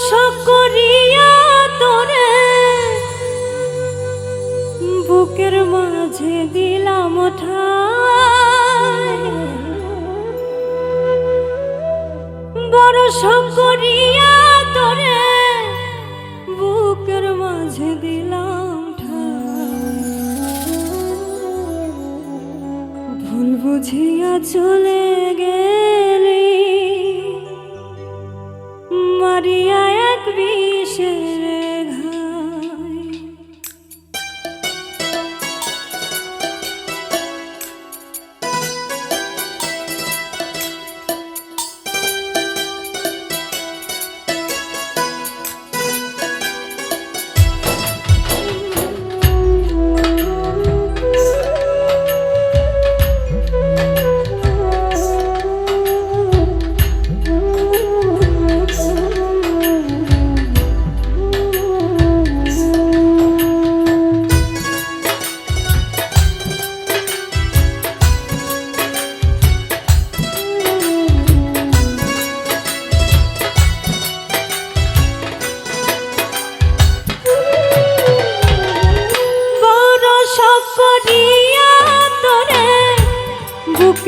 শোক করিয়া তোরে বুকের মাঝে দিলাম বড় করিয়া তোরে বুকের মাঝে দিলাম ভুল বুঝিয়া চলে গেলি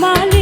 মালি